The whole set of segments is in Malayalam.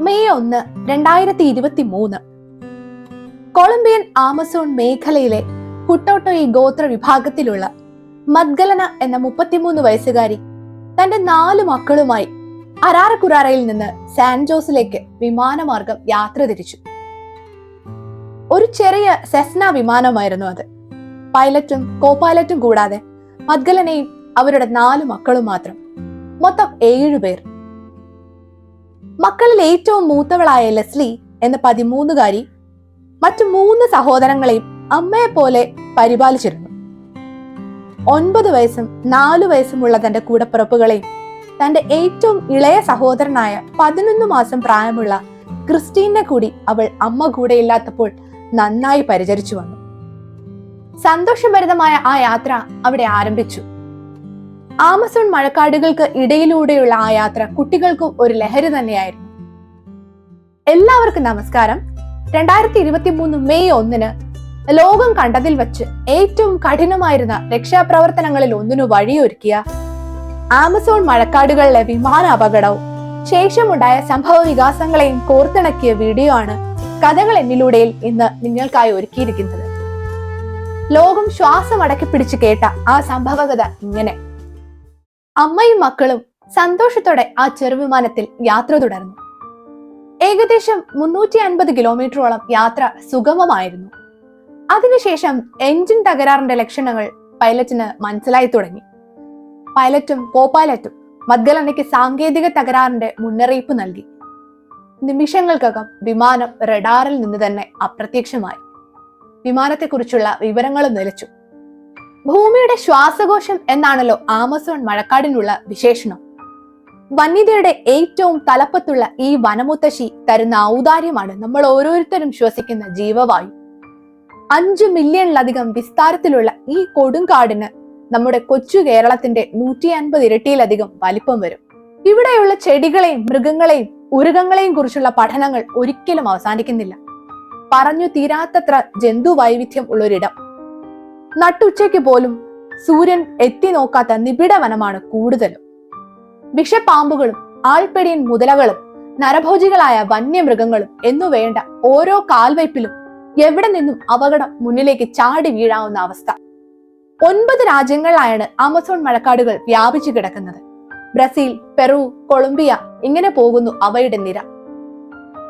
മെയ് ഒന്ന് രണ്ടായിരത്തി ഇരുപത്തി മൂന്ന് കൊളംബിയൻ ആമസോൺ മേഖലയിലെ കുട്ടോട്ടോയി ഗോത്ര വിഭാഗത്തിലുള്ള മദ്ഗലന എന്ന മുപ്പത്തിമൂന്ന് വയസ്സുകാരി തന്റെ നാല് മക്കളുമായി അരാറക്കുറാറയിൽ നിന്ന് സാൻ ജോസിലേക്ക് വിമാനമാർഗം യാത്ര തിരിച്ചു. ഒരു ചെറിയ സെസ്ന വിമാനമായിരുന്നു അത്. പൈലറ്റും കോപൈലറ്റും കൂടാതെ മദ്ഗലനയും അവരുടെ നാല് മക്കളും മാത്രം. മൊത്തം ഏഴു പേർ. മക്കളിൽ ഏറ്റവും മൂത്തവളായ ലെസ്ലി എന്ന പതിമൂന്നുകാരി മറ്റു മൂന്ന് സഹോദരങ്ങളെയും അമ്മയെ പോലെ പരിപാലിച്ചിരുന്നു. ഒൻപത് വയസ്സും നാലു വയസ്സുമുള്ള തന്റെ കൂടപ്പിറപ്പുകളെയും തന്റെ ഏറ്റവും ഇളയ സഹോദരനായ പതിനൊന്ന് മാസം പ്രായമുള്ള ക്രിസ്റ്റീനെ കൂടി അവൾ അമ്മ കൂടെ ഇല്ലാത്തപ്പോൾ നന്നായി പരിചരിച്ചു വന്നു. സന്തോഷഭരിതമായ ആ യാത്ര അവിടെ ആരംഭിച്ചു. ആമസോൺ മഴക്കാടുകൾക്ക് ഇടയിലൂടെയുള്ള ആ യാത്ര കുട്ടികൾക്കും ഒരു ലഹരി തന്നെയായിരുന്നു. എല്ലാവർക്കും നമസ്കാരം. രണ്ടായിരത്തി ഇരുപത്തി മൂന്ന് മെയ് ഒന്നിന് ലോകം കണ്ടതിൽ വച്ച് ഏറ്റവും കഠിനമായിരുന്ന രക്ഷാപ്രവർത്തനങ്ങളിൽ ഒന്നിനു വഴിയൊരുക്കിയ ആമസോൺ മഴക്കാടുകളിലെ വിമാന അപകടവും ശേഷമുണ്ടായ സംഭവ വികാസങ്ങളെയും കോർത്തിണക്കിയ വീഡിയോ ആണ് കഥകൾ എന്നിലൂടെയിൽ ഇന്ന് നിങ്ങൾക്കായി ഒരുക്കിയിരിക്കുന്നത്. ലോകം ശ്വാസം അടക്കി പിടിച്ച് കേട്ട ആ സംഭവകഥ ഇങ്ങനെ. അമ്മയും മക്കളും സന്തോഷത്തോടെ ആ ചെറുവിമാനത്തിൽ യാത്ര തുടർന്നു. ഏകദേശം മുന്നൂറ്റി അൻപത് കിലോമീറ്ററോളം യാത്ര സുഗമമായിരുന്നു. അതിനുശേഷം എഞ്ചിൻ തകരാറിന്റെ ലക്ഷണങ്ങൾ പൈലറ്റിന് മനസ്സിലായി തുടങ്ങി. പൈലറ്റും കോപൈലറ്റും മദ്ഗലനയ്ക്ക് സാങ്കേതിക തകരാറിന്റെ മുന്നറിയിപ്പ് നൽകി. നിമിഷങ്ങൾക്കകം വിമാനം റഡാറിൽ നിന്ന് തന്നെ അപ്രത്യക്ഷമായി. വിമാനത്തെക്കുറിച്ചുള്ള വിവരങ്ങളും നിലച്ചു. ഭൂമിയുടെ ശ്വാസകോശം എന്നാണല്ലോ ആമസോൺ മഴക്കാടിനുള്ള വിശേഷണം. വന്യതയുടെ ഏറ്റവും തലപ്പത്തുള്ള ഈ വനമുത്തശ്ശി തരുന്ന ഔദാര്യമാണ് നമ്മൾ ഓരോരുത്തരും ശ്വസിക്കുന്ന ജീവവായു. അഞ്ചു മില്യണിലധികം വിസ്താരത്തിലുള്ള ഈ കൊടുങ്കാടിന് നമ്മുടെ കൊച്ചു കേരളത്തിന്റെ നൂറ്റി അൻപത് ഇരട്ടിയിലധികം വലിപ്പം വരും. ഇവിടെയുള്ള ചെടികളെയും മൃഗങ്ങളെയും ഉരുകങ്ങളെയും കുറിച്ചുള്ള പഠനങ്ങൾ ഒരിക്കലും അവസാനിക്കുന്നില്ല. പറഞ്ഞു തീരാത്തത്ര ജന്തു വൈവിധ്യം ഉള്ളൊരിടം. നട്ടുച്ചയ്ക്ക് പോലും സൂര്യൻ എത്തി നോക്കാത്ത നിബിഡ വനമാണ് കൂടുതലും. വിഷപ്പാമ്പുകളും ആൾപ്പെടിയൻ മുതലകളും നരഭോജികളായ വന്യമൃഗങ്ങളും എന്നു വേണ്ട ഓരോ കാൽവയ്പിലും എവിടെ നിന്നും അപകടം മുന്നിലേക്ക് ചാടി വീഴാവുന്ന അവസ്ഥ. ഒൻപത് രാജ്യങ്ങളിലായാണ് ആമസോൺ മഴക്കാടുകൾ വ്യാപിച്ചു കിടക്കുന്നത്. ബ്രസീൽ പെറു കൊളംബിയ ഇങ്ങനെ പോകുന്നു അവയുടെ നിര.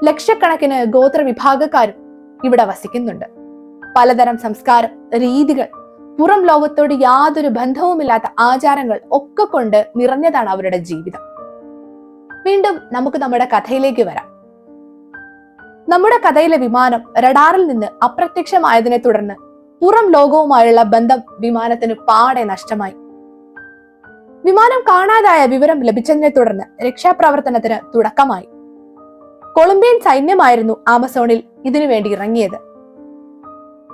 ലക്ഷക്കണക്കിന് ഗോത്ര വിഭാഗക്കാരും ഇവിടെ വസിക്കുന്നുണ്ട്. പലതരം സംസ്കാരം രീതികൾ. പുറം ലോകത്തോട് യാതൊരു ബന്ധവുമില്ലാത്ത ആചാരങ്ങൾ ഒക്കെ കൊണ്ട് നിറഞ്ഞതാണ് അവരുടെ ജീവിതം. വീണ്ടും നമുക്ക് നമ്മുടെ കഥയിലേക്ക് വരാം. നമ്മുടെ കഥയിലെ വിമാനം റഡാറിൽ നിന്ന് അപ്രത്യക്ഷമായതിനെ തുടർന്ന് പുറം ലോകവുമായുള്ള ബന്ധം വിമാനത്തിന് പാടെ നഷ്ടമായി. വിമാനം കാണാതായ വിവരം ലഭിച്ചതിനെ തുടർന്ന് രക്ഷാപ്രവർത്തനത്തിന് തുടക്കമായി. കൊളംബിയൻ സൈന്യമായിരുന്നു ആമസോണിൽ ഇതിനു വേണ്ടി ഇറങ്ങിയത്.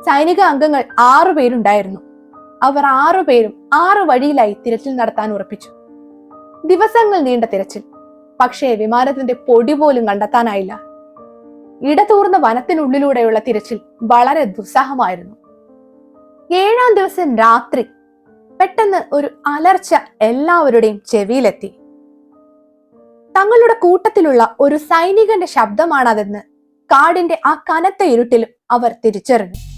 സൈനിക അംഗങ്ങൾ ആറു പേരുണ്ടായിരുന്നു. അവർ ആറു പേരും ആറ് വഴിയിലായി തിരച്ചിൽ നടത്താൻ ഉറപ്പിച്ചു. ദിവസങ്ങൾ നീണ്ട തിരച്ചിൽ. പക്ഷേ വിമാനത്തിന്റെ പൊടി പോലും കണ്ടെത്താനായില്ല. ഇടതൂർന്ന വനത്തിനുള്ളിലൂടെയുള്ള തിരച്ചിൽ വളരെ ദുസ്സഹമായിരുന്നു. ഏഴാം ദിവസം രാത്രി പെട്ടെന്ന് ഒരു അലർച്ച എല്ലാവരുടെയും ചെവിയിലെത്തി. തങ്ങളുടെ കൂട്ടത്തിലുള്ള ഒരു സൈനികന്റെ ശബ്ദമാണതെന്ന് കാടിന്റെ ആ കനത്ത ഇരുട്ടിലും അവർ തിരിച്ചറിഞ്ഞു.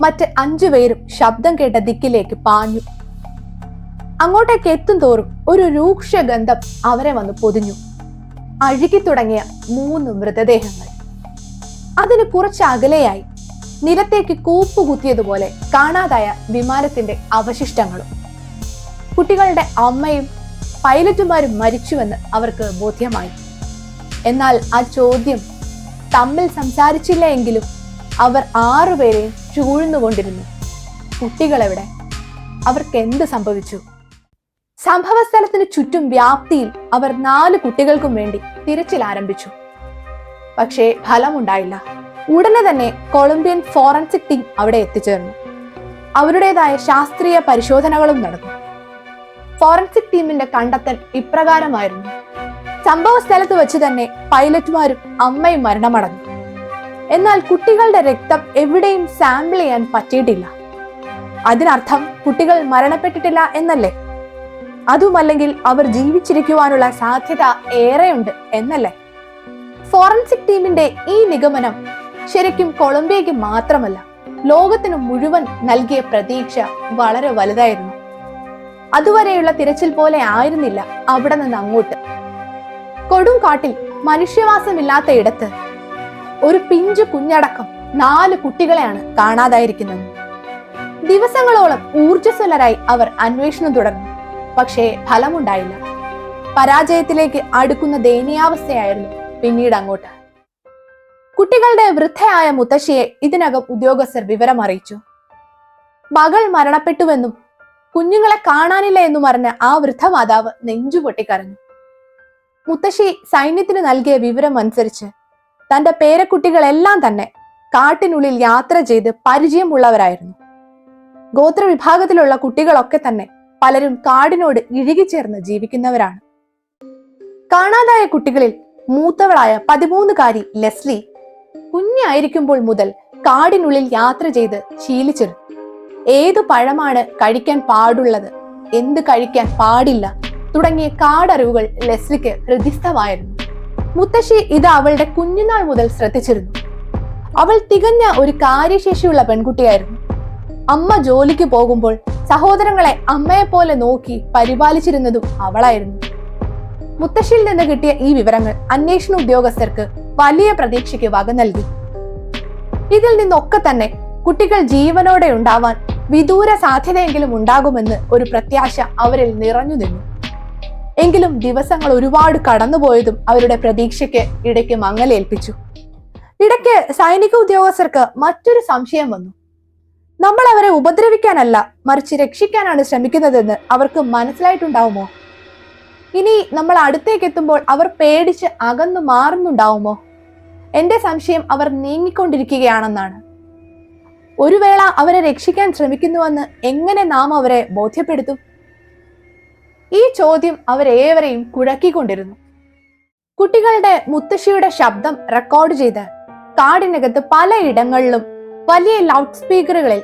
മറ്റ് അഞ്ചുപേരും ശബ്ദം കേട്ട ദിക്കിലേക്ക് പാഞ്ഞു. അങ്ങോട്ടേക്ക് എത്തും തോറും ഒരു രൂക്ഷ ഗന്ധം അവരെ വന്ന് പൊതിഞ്ഞു. അഴുകി തുടങ്ങിയ മൂന്ന് മൃതദേഹങ്ങൾ. അതിന് കുറച്ച് അകലെയായി നിലത്തേക്ക് കൂപ്പുകുത്തിയതുപോലെ കാണാതായ വിമാനത്തിന്റെ അവശിഷ്ടങ്ങളും. കുട്ടികളുടെ അമ്മയും പൈലറ്റുമാരും മരിച്ചുവെന്ന് അവർക്ക് ബോധ്യമായി. എന്നാൽ ആ ചോദ്യം തമ്മിൽ സംസാരിച്ചില്ല എങ്കിലും അവർ ആറുപേരെയും ചൂഴ്ന്നുകൊണ്ടിരുന്നു. കുട്ടികളെവിടെ? അവർക്ക് എന്ത് സംഭവിച്ചു? സംഭവ സ്ഥലത്തിന് ചുറ്റും വ്യാപ്തിയിൽ അവർ നാല് കുട്ടികൾക്കും വേണ്ടി തിരച്ചിൽ ആരംഭിച്ചു. പക്ഷേ ഫലമുണ്ടായില്ല. ഉടനെ തന്നെ കൊളംബിയൻ ഫോറൻസിക് ടീം അവിടെ എത്തിച്ചേർന്നു. അവരുടേതായ ശാസ്ത്രീയ പരിശോധനകളും നടന്നു. ഫോറൻസിക് ടീമിന്റെ കണ്ടെത്തൽ ഇപ്രകാരമായിരുന്നു. സംഭവ സ്ഥലത്ത് വെച്ച് തന്നെ പൈലറ്റുമാരും അമ്മയും മരണമടഞ്ഞു. എന്നാൽ കുട്ടികളുടെ രക്തം എവിടെയും സാമ്പിൾ ചെയ്യാൻ പറ്റിയിട്ടില്ല. അതിനർത്ഥം കുട്ടികൾ മരണപ്പെട്ടിട്ടില്ല എന്നല്ലേ? അതുമല്ലെങ്കിൽ അവർ ജീവിച്ചിരിക്കുവാനുള്ള സാധ്യത ഏറെയുണ്ട് എന്നല്ലേ? ഫോറൻസിക് ടീമിന്റെ ഈ നിഗമനം ശരിക്കും കൊളംബിയയ്ക്ക് മാത്രമല്ല ലോകത്തിന് മുഴുവൻ നൽകിയ പ്രതീക്ഷ വളരെ വലുതായിരുന്നു. അതുവരെയുള്ള തിരച്ചിൽ പോലെ ആയിരുന്നില്ല അവിടെ നിന്ന് അങ്ങോട്ട്. കൊടും കാട്ടിൽ മനുഷ്യവാസമില്ലാത്ത ഇടത്ത് ഒരു പിഞ്ചു കുഞ്ഞടക്കം നാല് കുട്ടികളെയാണ് കാണാതായിരിക്കുന്നത്. ദിവസങ്ങളോളം ഊർജസ്വലരായി അവർ അന്വേഷണം തുടർന്നു. പക്ഷേ ഫലമുണ്ടായില്ല. പരാജയത്തിലേക്ക് അടുക്കുന്ന ദയനീയാവസ്ഥയായിരുന്നു പിന്നീട് അങ്ങോട്ട്. കുട്ടികളുടെ വൃദ്ധയായ മുത്തശ്ശിയെ ഇതിനകം ഉദ്യോഗസ്ഥർ വിവരം അറിയിച്ചു. മകൾ മരണപ്പെട്ടുവെന്നും കുഞ്ഞുങ്ങളെ കാണാനില്ല എന്നും അറിഞ്ഞ ആ വൃദ്ധ മാതാവ് നെഞ്ചു പൊട്ടിക്കരഞ്ഞു മുത്തശ്ശി സൈന്യത്തിന് നൽകിയ വിവരം അനുസരിച്ച് തന്റെ പേരക്കുട്ടികളെല്ലാം തന്നെ കാട്ടിനുള്ളിൽ യാത്ര ചെയ്ത് പരിചയമുള്ളവരായിരുന്നു. ഗോത്രവിഭാഗത്തിലുള്ള കുട്ടികളൊക്കെ തന്നെ പലരും കാടിനോട് ഇഴുകിച്ചേർന്ന് ജീവിക്കുന്നവരാണ്. കാണാതായ കുട്ടികളിൽ മൂത്തവളായ പതിമൂന്നുകാരി ലെസ്ലി കുഞ്ഞായിരിക്കുമ്പോൾ മുതൽ കാടിനുള്ളിൽ യാത്ര ചെയ്ത് ശീലിച്ചിരുന്നു. ഏതു പഴമാണ് കഴിക്കാൻ പാടുള്ളത് എന്ത് കഴിക്കാൻ പാടില്ല തുടങ്ങിയ കാടറിവുകൾ ലെസ്ലിക്ക് ഹൃദിസ്ഥമായിരുന്നു. മുത്തശ്ശി ഇത് അവളുടെ കുഞ്ഞുനാൾ മുതൽ ശ്രദ്ധിച്ചിരുന്നു. അവൾ തികഞ്ഞ ഒരു കാര്യശേഷിയുള്ള പെൺകുട്ടിയായിരുന്നു. അമ്മ ജോലിക്ക് പോകുമ്പോൾ സഹോദരങ്ങളെ അമ്മയെ പോലെ നോക്കി പരിപാലിച്ചിരുന്നതും അവളായിരുന്നു. മുത്തശ്ശിയിൽ നിന്ന് കിട്ടിയ ഈ വിവരങ്ങൾ അന്വേഷണ ഉദ്യോഗസ്ഥർക്ക് വലിയ പ്രതീക്ഷയ്ക്ക് വക നൽകി. ഇതിൽ നിന്നൊക്കെ തന്നെ കുട്ടികൾ ജീവനോടെ ഉണ്ടാവാൻ വിദൂര സാധ്യതയെങ്കിലും ഉണ്ടാകുമെന്ന് ഒരു പ്രത്യാശ അവരിൽ നിറഞ്ഞു നിന്നു. എങ്കിലും ദിവസങ്ങൾ ഒരുപാട് കടന്നുപോയതും അവരുടെ പ്രതീക്ഷയ്ക്ക് ഇടയ്ക്ക് മങ്ങലേൽപ്പിച്ചു. ഇടയ്ക്ക് സൈനിക ഉദ്യോഗസ്ഥർക്ക് മറ്റൊരു സംശയം വന്നു. നമ്മൾ അവരെ ഉപദ്രവിക്കാനല്ല മറിച്ച് രക്ഷിക്കാനാണ് ശ്രമിക്കുന്നതെന്ന് അവർക്ക് മനസ്സിലായിട്ടുണ്ടാവുമോ? ഇനി നമ്മൾ അടുത്തേക്ക് എത്തുമ്പോൾ അവർ പേടിച്ച് അകന്നു മാറുന്നുണ്ടാവുമോ? എന്റെ സംശയം അവർ നീങ്ങിക്കൊണ്ടിരിക്കുകയാണെന്നാണ്. ഒരു വേള അവരെ രക്ഷിക്കാൻ ശ്രമിക്കുന്നുവെന്ന് എങ്ങനെ നാം അവരെ ബോധ്യപ്പെടുത്തും? ഈ ചോദ്യം അവരേവരെയും കുഴക്കിക്കൊണ്ടിരുന്നു. കുട്ടികളുടെ മുത്തശ്ശിയുടെ ശബ്ദം റെക്കോർഡ് ചെയ്ത് കാടിനകത്ത് പലയിടങ്ങളിലും വലിയ ലൗഡ് സ്പീക്കറുകളിൽ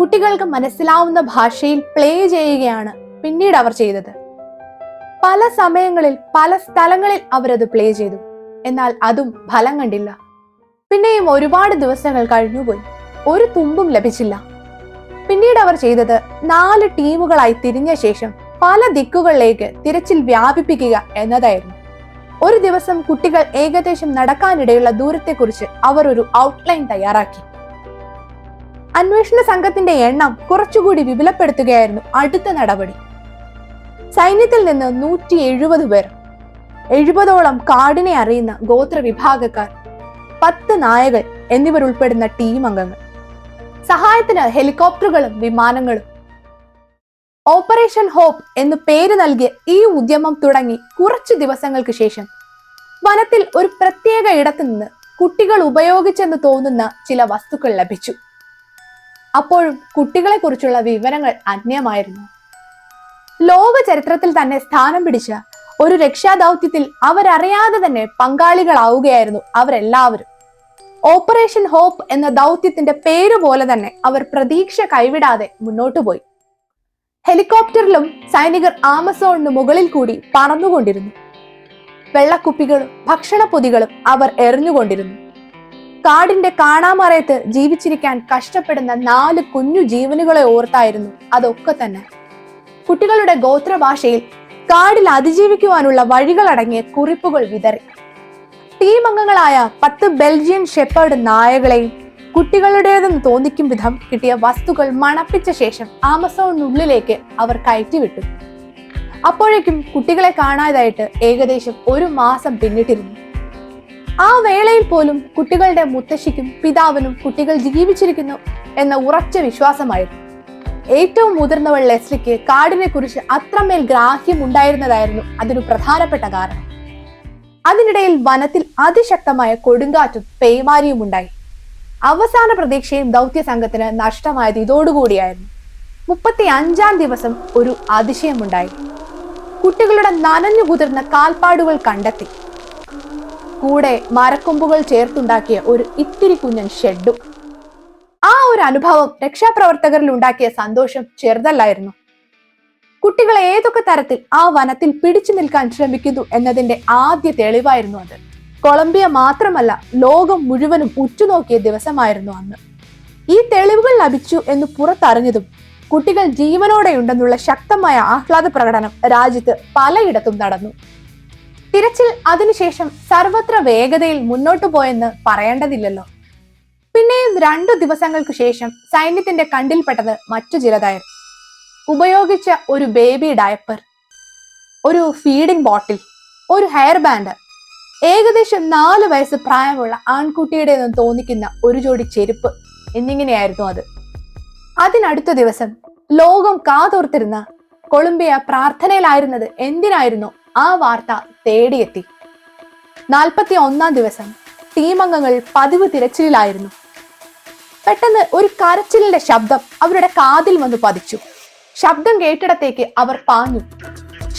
കുട്ടികൾക്ക് മനസ്സിലാവുന്ന ഭാഷയിൽ പ്ലേ ചെയ്യുകയാണ് പിന്നീട് അവർ ചെയ്തത്. പല സമയങ്ങളിൽ പല സ്ഥലങ്ങളിൽ അവരത് പ്ലേ ചെയ്തു. എന്നാൽ അതും ഫലം കണ്ടില്ല. പിന്നെയും ഒരുപാട് ദിവസങ്ങൾ കഴിഞ്ഞുപോയി. ഒരു തുമ്പും ലഭിച്ചില്ല. പിന്നീട് അവർ ചെയ്തത് നാല് ടീമുകളായി തിരിഞ്ഞ ശേഷം പല ദിക്കുകളിലേക്ക് തിരച്ചിൽ വ്യാപിപ്പിക്കുക എന്നതായിരുന്നു. ഒരു ദിവസം കുട്ടികൾ ഏകദേശം നടക്കാനിടയുള്ള ദൂരത്തെക്കുറിച്ച് അവർ ഒരു ഔട്ട്ലൈൻ തയ്യാറാക്കി. അന്വേഷണ സംഘത്തിന്റെ എണ്ണം കുറച്ചുകൂടി വിപുലപ്പെടുത്തുകയായിരുന്നു അടുത്ത നടപടി. സൈന്യത്തിൽ നിന്ന് നൂറ്റി എഴുപത് പേർ എഴുപതോളം കാടിനെ അറിയുന്ന ഗോത്ര വിഭാഗക്കാർ പത്ത് നായകൾ എന്നിവർ ഉൾപ്പെടുന്ന ടീം അംഗങ്ങൾ. സഹായത്തിന് ഹെലികോപ്റ്ററുകളും വിമാനങ്ങളും ഓപ്പറേഷൻ ഹോപ്പ് എന്ന് പേര് നൽകിയ ഈ ഉദ്യമം തുടങ്ങി കുറച്ചു ദിവസങ്ങൾക്ക് ശേഷം. വനത്തിൽ ഒരു പ്രത്യേക ഇടത്തു നിന്ന് കുട്ടികൾ ഉപയോഗിച്ചെന്ന് തോന്നുന്ന ചില വസ്തുക്കൾ ലഭിച്ചു. അപ്പോഴും കുട്ടികളെ കുറിച്ചുള്ള വിവരങ്ങൾ അന്യമായിരുന്നു. ലോക ചരിത്രത്തിൽ തന്നെ സ്ഥാനം പിടിച്ച ഒരു രക്ഷാദൗത്യത്തിൽ അവരറിയാതെ തന്നെ പങ്കാളികളാവുകയായിരുന്നു അവരെല്ലാവരും. ഓപ്പറേഷൻ ഹോപ്പ് എന്ന ദൗത്യത്തിന്റെ പേര് പോലെ തന്നെ അവർ പ്രതീക്ഷ കൈവിടാതെ മുന്നോട്ടു പോയി ഹെലികോപ്റ്ററിലും സൈനികർ ആമസോണിന് മുകളിൽ കൂടി പറന്നുകൊണ്ടിരുന്നു. വെള്ളക്കുപ്പികളും ഭക്ഷണപ്പൊതികളും അവർ എറിഞ്ഞുകൊണ്ടിരുന്നു. കാടിന്റെ കാണാമറയത്ത് ജീവിച്ചിരിക്കാൻ കഷ്ടപ്പെടുന്ന നാല് കുഞ്ഞു ജീവനുകളെ ഓർത്തായിരുന്നു അതൊക്കെ തന്നെ. കുട്ടികളുടെ ഗോത്രഭാഷയിൽ കാടിൽ അതിജീവിക്കുവാനുള്ള വഴികളടങ്ങിയ കുറിപ്പുകൾ വിതറി. ടീം അംഗങ്ങളായ പത്ത് ബെൽജിയൻ ഷെപ്പേർഡ് നായകളെയും കുട്ടികളുടേതെന്ന് തോന്നിക്കും വിധം കിട്ടിയ വസ്തുക്കൾ മണപ്പിച്ച ശേഷം ആമസോണിനുള്ളിലേക്ക് അവർ കയറ്റിവിട്ടു. അപ്പോഴേക്കും കുട്ടികളെ കാണാതായിട്ട് ഏകദേശം ഒരു മാസം പിന്നിട്ടിരുന്നു. ആ വേളയിൽ പോലും കുട്ടികളുടെ മുത്തശ്ശിക്കും പിതാവിനും കുട്ടികൾ ജീവിച്ചിരിക്കുന്നു എന്ന ഉറച്ച വിശ്വാസമായിരുന്നു. ഏറ്റവും മുതിർന്നവൾ ലെസ്ലിക്ക് കാടിനെ കുറിച്ച് അത്രമേൽ ഗ്രാഹ്യം ഉണ്ടായിരുന്നതായിരുന്നു അതിനു പ്രധാനപ്പെട്ട കാരണം. അതിനിടയിൽ വനത്തിൽ അതിശക്തമായ കൊടുങ്കാറ്റും പേമാരിയും ഉണ്ടായി അവസാന പ്രതീക്ഷയും ദൗത്യ സംഘത്തിന് നഷ്ടമായത് ഇതോടുകൂടിയായിരുന്നു. മുപ്പത്തി അഞ്ചാം ദിവസം ഒരു അതിശയമുണ്ടായി. കുട്ടികളുടെ നനഞ്ഞു കുതിർന്ന കാൽപ്പാടുകൾ കണ്ടെത്തി. കൂടെ മരക്കൊമ്പുകൾ ചേർത്തുണ്ടാക്കിയ ഒരു ഇത്തിരി കുഞ്ഞൻ ഷെഡും. ആ ഒരു അനുഭവം രക്ഷാപ്രവർത്തകരിൽ ഉണ്ടാക്കിയ സന്തോഷം ചെറുതല്ലായിരുന്നു. കുട്ടികളെ ഏതൊക്കെ തരത്തിൽ ആ വനത്തിൽ പിടിച്ചു നിൽക്കാൻ ശ്രമിക്കുന്നു എന്നതിന്റെ ആദ്യ തെളിവായിരുന്നു അത്. കൊളംബിയ മാത്രമല്ല ലോകം മുഴുവനും ഉറ്റുനോക്കിയ ദിവസമായിരുന്നു അന്ന്. ഈ തെളിവുകൾ ലഭിച്ചു എന്ന് പുറത്തറിഞ്ഞതും കുട്ടികൾ ജീവനോടെയുണ്ടെന്നുള്ള ശക്തമായ ആഹ്ലാദ പ്രകടനം രാജ്യത്ത് പലയിടത്തും നടന്നു. തിരച്ചിൽ അതിനുശേഷം സർവത്ര വേഗതയിൽ മുന്നോട്ടു പോയെന്ന് പറയേണ്ടതില്ലല്ലോ. പിന്നെയും രണ്ടു ദിവസങ്ങൾക്ക് ശേഷം സൈന്യത്തിന്റെ കണ്ടിൽപ്പെട്ടത് മറ്റു ചിലതായിരുന്നു. ഉപയോഗിച്ച ഒരു ബേബി ഡയപ്പർ ഒരു ഫീഡിംഗ് ബോട്ടിൽ ഒരു ഹെയർ ബാൻഡ് ഏകദേശം നാല് വയസ്സ് പ്രായമുള്ള ആൺകുട്ടിയുടെ എന്ന് തോന്നിക്കുന്ന ഒരു ജോഡി ചെരുപ്പ് എന്നിങ്ങനെയായിരുന്നു അത്. അതിനടുത്ത ദിവസം ലോകം കാതോർത്തിരുന്ന കൊളംബിയ പ്രാർത്ഥനയിലായിരുന്നത് എന്തിനായിരുന്നു ആ വാർത്ത തേടിയെത്തി. നാൽപ്പത്തി ഒന്നാം ദിവസം ടീമംഗങ്ങൾ പതിവ് തിരച്ചിലായിരുന്നു പെട്ടെന്ന് ഒരു കരച്ചിലിന്റെ ശബ്ദം അവരുടെ കാതിൽ വന്ന് പതിച്ചു. ശബ്ദം കേട്ടിടത്തേക്ക് അവർ പാഞ്ഞു.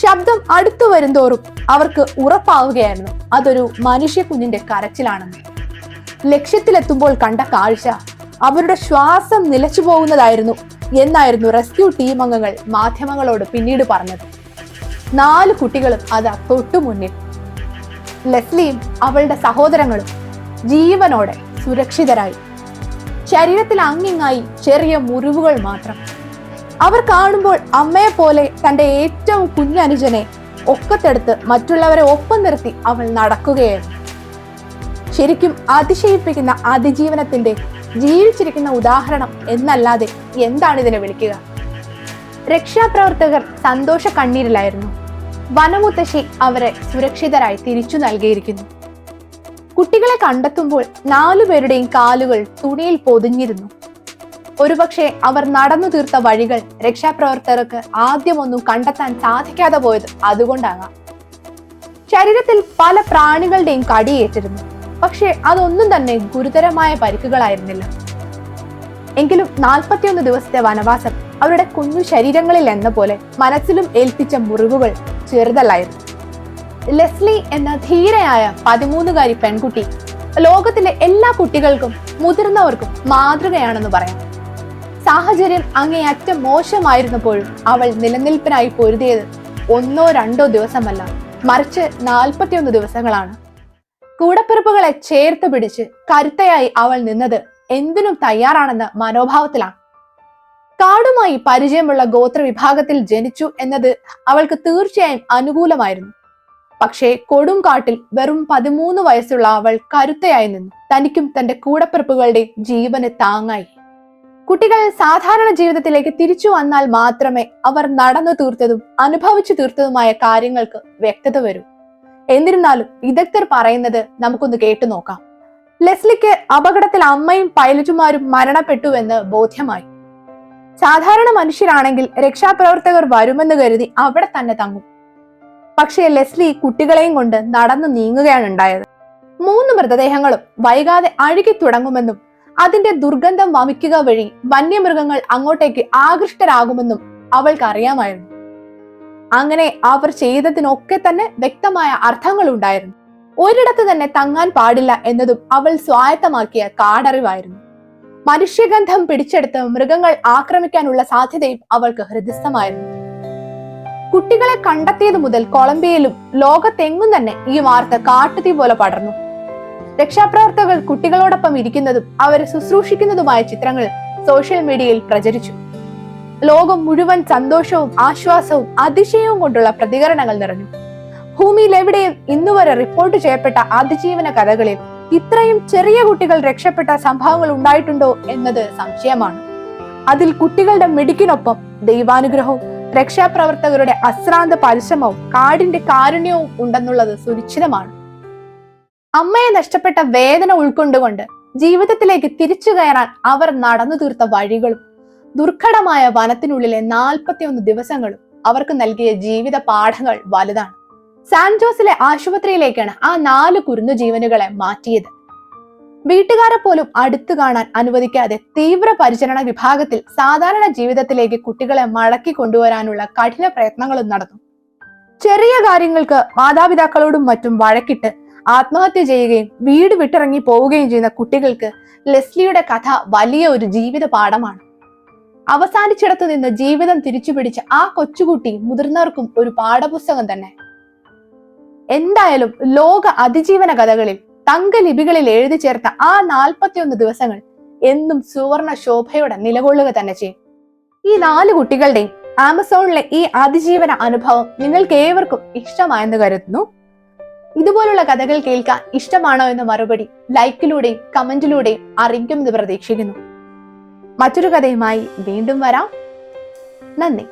ശബ്ദം അടുത്തു വരുംതോറും അവർക്ക് ഉറപ്പാവുകയായിരുന്നു. അതൊരു മനുഷ്യ കുഞ്ഞിന്റെ കരച്ചിലാണെന്ന്. ലക്ഷ്യത്തിലെത്തുമ്പോൾ കണ്ട കാഴ്ച അവരുടെ ശ്വാസം നിലച്ചു പോകുന്നതായിരുന്നു എന്നായിരുന്നു റെസ്ക്യൂ ടീം അംഗങ്ങൾ മാധ്യമങ്ങളോട് പിന്നീട് പറഞ്ഞത്. നാല് കുട്ടികളും അതാ തൊട്ടു മുന്നിൽ. ലെസ്ലിയും അവളുടെ സഹോദരങ്ങളും ജീവനോടെ സുരക്ഷിതരായി. ശരീരത്തിൽ അങ്ങിങ്ങായി ചെറിയ മുറിവുകൾ മാത്രം. അവർ കാണുമ്പോൾ അമ്മയെ പോലെ തന്റെ ഏറ്റവും കുഞ്ഞനുജനെ ഒക്കത്തെടുത്ത് മറ്റുള്ളവരെ ഒപ്പം നിർത്തി അവൾ നടക്കുകയായിരുന്നു ശരിക്കും അതിശയിപ്പിക്കുന്ന അതിജീവനത്തിന്റെ ജീവിച്ചിരിക്കുന്ന ഉദാഹരണം എന്നല്ലാതെ എന്താണ് ഇതിനെ വിളിക്കുക? രക്ഷാപ്രവർത്തകർ സന്തോഷ കണ്ണീരിലായിരുന്നു. വനമുത്തശ്ശി അവരെ സുരക്ഷിതരായി തിരിച്ചു നൽകിയിരിക്കുന്നു. കുട്ടികളെ കണ്ടെത്തുമ്പോൾ നാലുപേരുടെയും കാലുകൾ തുണിയിൽ പൊതിഞ്ഞിരുന്നു. ഒരുപക്ഷെ അവർ നടന്നു തീർത്ത വഴികൾ രക്ഷാപ്രവർത്തകർക്ക് ആദ്യമൊന്നും കണ്ടെത്താൻ സാധിക്കാതെ പോയത് അതുകൊണ്ടാകാം. ശരീരത്തിൽ പല പ്രാണികളുടെയും കടിയേറ്റിരുന്നു. പക്ഷേ അതൊന്നും തന്നെ ഗുരുതരമായ പരിക്കുകളായിരുന്നില്ല. എങ്കിലും നാൽപ്പത്തിയൊന്ന് ദിവസത്തെ വനവാസം അവരുടെ കുഞ്ഞു ശരീരങ്ങളിൽ എന്ന പോലെ മനസ്സിലും ഏൽപ്പിച്ച മുറിവുകൾ ചെറുതല്ലായിരുന്നു. ലെസ്ലി എന്ന ധീരയായ പതിമൂന്നുകാരി പെൺകുട്ടി ലോകത്തിലെ എല്ലാ കുട്ടികൾക്കും മുതിർന്നവർക്കും മാതൃകയാണെന്ന് പറയാം. സാഹചര്യം അങ്ങേയറ്റം മോശമായിരുന്നപ്പോഴും അവൾ നിലനിൽപ്പിനായി പൊരുതിയത് ഒന്നോ രണ്ടോ ദിവസമല്ല മറിച്ച് നാൽപ്പത്തിയൊന്ന് ദിവസങ്ങളാണ്. കൂടപ്പിറപ്പുകളെ ചേർത്ത് പിടിച്ച് കരുത്തയായി അവൾ നിന്നത് എന്തിനും തയ്യാറാണെന്ന മനോഭാവത്തിലാണ്. കാടുമായി പരിചയമുള്ള ഗോത്രവിഭാഗത്തിൽ ജനിച്ചു എന്നത് അവൾക്ക് തീർച്ചയായും അനുകൂലമായിരുന്നു. പക്ഷേ കൊടും കാട്ടിൽ വെറും പതിമൂന്ന് വയസ്സുള്ള അവൾ കരുത്തയായി നിന്നു. തനിക്കും തന്റെ കൂടപ്പിറപ്പുകളുടെ ജീവന് താങ്ങായി. കുട്ടികൾ സാധാരണ ജീവിതത്തിലേക്ക് തിരിച്ചു വന്നാൽ മാത്രമേ അവർ നടന്നു തീർത്തതും അനുഭവിച്ചു തീർത്തതുമായ കാര്യങ്ങൾക്ക് വ്യക്തത വരൂ. എന്നിരുന്നാലും വിദഗ്ധർ പറയുന്നത് നമുക്കൊന്ന് കേട്ടു നോക്കാം. ലെസ്ലിക്ക് അപകടത്തിൽ അമ്മയും പൈലറ്റുമാരും മരണപ്പെട്ടുവെന്ന് ബോധ്യമായി. സാധാരണ മനുഷ്യരാണെങ്കിൽ രക്ഷാപ്രവർത്തകർ വരുമെന്ന് കരുതി അവിടെ തന്നെ തങ്ങും. പക്ഷേ ലെസ്ലി കുട്ടികളെയും കൊണ്ട് നടന്നു നീങ്ങുകയാണ് ഉണ്ടായത്. മൂന്ന് മൃതദേഹങ്ങളും വൈകാതെ അഴുകി തുടങ്ങുമെന്നും അതിന്റെ ദുർഗന്ധം വമിക്കുക വഴി വന്യമൃഗങ്ങൾ അങ്ങോട്ടേക്ക് ആകൃഷ്ടരാകുമെന്നും അവൾക്കറിയാമായിരുന്നു അങ്ങനെ അവർ ചെയ്തതിനൊക്കെ തന്നെ വ്യക്തമായ അർത്ഥങ്ങൾ ഉണ്ടായിരുന്നു. ഒരിടത്ത് തന്നെ തങ്ങാൻ പാടില്ല എന്നതും അവൾ സ്വായത്തമാക്കിയ കാടറിവായിരുന്നു. മനുഷ്യഗന്ധം പിടിച്ചെടുത്ത് മൃഗങ്ങൾ ആക്രമിക്കാനുള്ള സാധ്യതയും അവൾക്ക് ഹൃദയസ്ഥമായിരുന്നു. കുട്ടികളെ കണ്ടെത്തിയത് മുതൽ കൊളംബിയയിലും ലോകത്തെങ്ങും തന്നെ ഈ വാർത്ത കാട്ടുതീ പോലെ പടർന്നു. രക്ഷാപ്രവർത്തകർ കുട്ടികളോടൊപ്പം ഇരിക്കുന്നതും അവരെ ശുശ്രൂഷിക്കുന്നതുമായ ചിത്രങ്ങൾ സോഷ്യൽ മീഡിയയിൽ പ്രചരിച്ചു. ലോകം മുഴുവൻ സന്തോഷവും ആശ്വാസവും അതിശയവും കൊണ്ടുള്ള പ്രതികരണങ്ങൾ നിറഞ്ഞു. ഭൂമിയിൽ എവിടെയും ഇന്നുവരെ റിപ്പോർട്ട് ചെയ്യപ്പെട്ട അതിജീവന കഥകളിൽ ഇത്രയും ചെറിയ കുട്ടികൾ രക്ഷപ്പെട്ട സംഭവങ്ങൾ ഉണ്ടായിട്ടുണ്ടോ എന്നത് സംശയമാണ്. അതിൽ കുട്ടികളുടെ മിടുക്കിനൊപ്പം ദൈവാനുഗ്രഹവും രക്ഷാപ്രവർത്തകരുടെ അശ്രാന്ത പരിശ്രമവും കാടിന്റെ കാരുണ്യവും ഉണ്ടെന്നുള്ളത് സുനിശ്ചിതമാണ് അമ്മയെ നഷ്ടപ്പെട്ട വേദന ഉൾക്കൊണ്ടുകൊണ്ട് ജീവിതത്തിലേക്ക് തിരിച്ചു കയറാൻ അവർ നടന്നു തീർത്ത വഴികളും ദുർഘടമായ വനത്തിനുള്ളിലെ നാൽപ്പത്തിയൊന്ന് ദിവസങ്ങളും അവർക്ക് നൽകിയ ജീവിത പാഠങ്ങൾ വലുതാണ്. സാൻ ജോസിലെ ആശുപത്രിയിലേക്കാണ് ആ നാല് കുരുന്നു ജീവനുകളെ മാറ്റിയത്. വീട്ടുകാരെ പോലും അടുത്തു കാണാൻ അനുവദിക്കാതെ തീവ്ര പരിചരണ വിഭാഗത്തിൽ സാധാരണ ജീവിതത്തിലേക്ക് കുട്ടികളെ മടക്കി കൊണ്ടുവരാനുള്ള കഠിന പ്രയത്നങ്ങളും നടന്നു. ചെറിയ കാര്യങ്ങൾക്ക് മാതാപിതാക്കളോടും മറ്റും വഴക്കിട്ട് ആത്മഹത്യ ചെയ്യുകയും വീട് വിട്ടിറങ്ങി പോവുകയും ചെയ്യുന്ന കുട്ടികൾക്ക് ലെസ്ലിയുടെ കഥ വലിയ ഒരു ജീവിത പാഠമാണ്. അവസാനിച്ചിടത്തു നിന്ന് ജീവിതം തിരിച്ചുപിടിച്ച ആ കൊച്ചുകുട്ടി മുതിർന്നവർക്കും ഒരു പാഠപുസ്തകം തന്നെ. എന്തായാലും ലോക അതിജീവന കഥകളിൽ തങ്കലിപികളിൽ എഴുതി ചേർത്ത ആ നാൽപ്പത്തിയൊന്ന് ദിവസങ്ങൾ എന്നും സുവർണ ശോഭയോടെ നിലകൊള്ളുക തന്നെ ചെയ്യും. ഈ നാല് കുട്ടികളുടെയും ആമസോണിലെ ഈ അതിജീവന അനുഭവം നിങ്ങൾക്ക് ഏവർക്കും ഇഷ്ടമായെന്ന് കരുതുന്നു. ഇതുപോലുള്ള കഥകൾ കേൾക്കാൻ ഇഷ്ടമാണോ എന്ന മറുപടി ലൈക്കിലൂടെയും കമന്റിലൂടെയും അറിയിക്കുമെന്ന് പ്രതീക്ഷിക്കുന്നു. മറ്റൊരു കഥയുമായി വീണ്ടും വരാം. നന്ദി.